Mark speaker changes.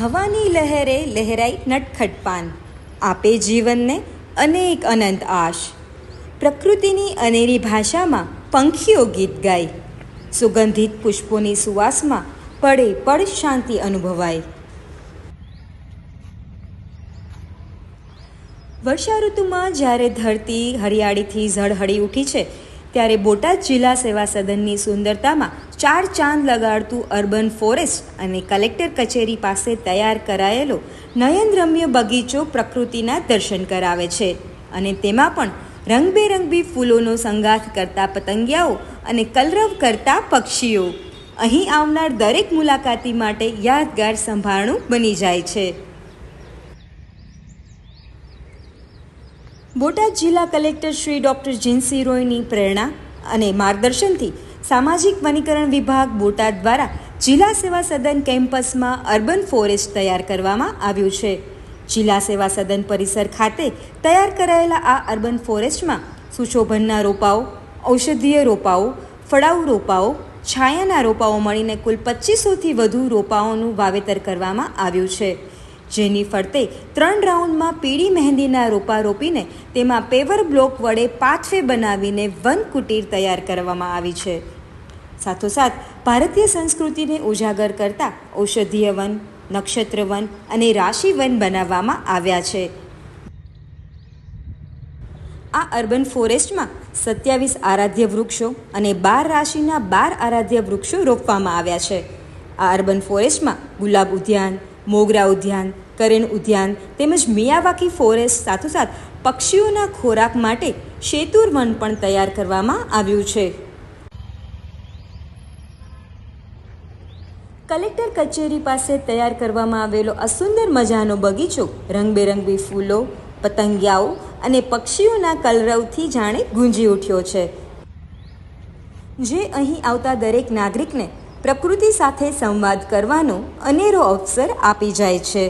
Speaker 1: હવાની લહેરે લહેરાઈ નટખટપાન. આપે જીવનને અનેક અનંત આશ. પ્રકૃતિની અનેરી ભાષામાં પંખીઓ ગીત ગાય. સુગંધિત પુષ્પોની સુવાસમાં પડે પડ શાંતિ અનુભવાય. વર્ષા ઋતુમાં જ્યારે ધરતી હરિયાળીથી ઝળહળી ઉઠી છે, ત્યારે બોટાદ જિલ્લા સેવા સદનની સુંદરતામાં ચાર ચાંદ લગાડતું અર્બન ફોરેસ્ટ અને કલેક્ટર કચેરી પાસે તૈયાર કરાયેલો નયનરમ્ય બગીચો પ્રકૃતિના દર્શન કરાવે છે. અને તેમાં પણ રંગબેરંગી ફૂલોનો સંગાથ કરતા પતંગિયાઓ અને કલરવ કરતા પક્ષીઓ. અહીં આવનાર દરેક મુલાકાતી માટે યાદગાર સંભાળણું બની જાય છે. બોટાદ જિલ્લા કલેક્ટર શ્રી ડૉક્ટર જીનસી રોયની પ્રેરણા અને માર્ગદર્શનથી સામાજિક વનીકરણ વિભાગ બોટાદ દ્વારા જિલ્લા સેવા સદન કેમ્પસમાં અર્બન ફોરેસ્ટ તૈયાર કરવામાં આવ્યું છે. જિલ્લા સેવા સદન પરિસર ખાતે તૈયાર કરાયેલા આ અર્બન ફોરેસ્ટમાં સુશોભનના રોપાઓ, ઔષધીય રોપાઓ, ફળાઉ રોપાઓ, છાયાના રોપાઓ મળીને કુલ પચીસોથી વધુ રોપાઓનું વાવેતર કરવામાં આવ્યું છે. જેની ફરતે ત્રણ રાઉન્ડમાં પીળી મહેંદીના રોપા રોપીને તેમાં પેવર બ્લોક વડે પાથવે બનાવીને વન કુટીર તૈયાર કરવામાં આવી છે. સાથોસાથ, ભારતીય સંસ્કૃતિને ઉજાગર કરતા ઔષધીય વન, નક્ષત્ર વન અને રાશિ વન બનાવવામાં આવ્યા છે. આ અર્બન ફોરેસ્ટમાં સત્યાવીસ આરાધ્ય વૃક્ષો અને બાર રાશિના બાર આરાધ્ય વૃક્ષો રોપવામાં આવ્યા છે. આ અર્બન ફોરેસ્ટમાં ગુલાબ ઉદ્યાન મોગરા ઉદ્યાન, કરેણ ઉદ્યાન તેમજ મિયાવાકી ફોરેસ્ટ સાથોસાથ પક્ષીઓના ખોરાક માટે શેતુર વન પણ તૈયાર કરવામાં આવ્યું છે. કલેક્ટર કચેરી પાસે તૈયાર કરવામાં આવેલો આ સુંદર મજાનો બગીચો રંગબેરંગી ફૂલો, પતંગિયાઓ અને પક્ષીઓના કલરવથી જાણે ગુંજી ઉઠ્યો છે. જે અહીં આવતા દરેક નાગરિકને પ્રકૃતિ સાથે સંવાદ કરવાનો અનેરો અવસર આપી જાય છે.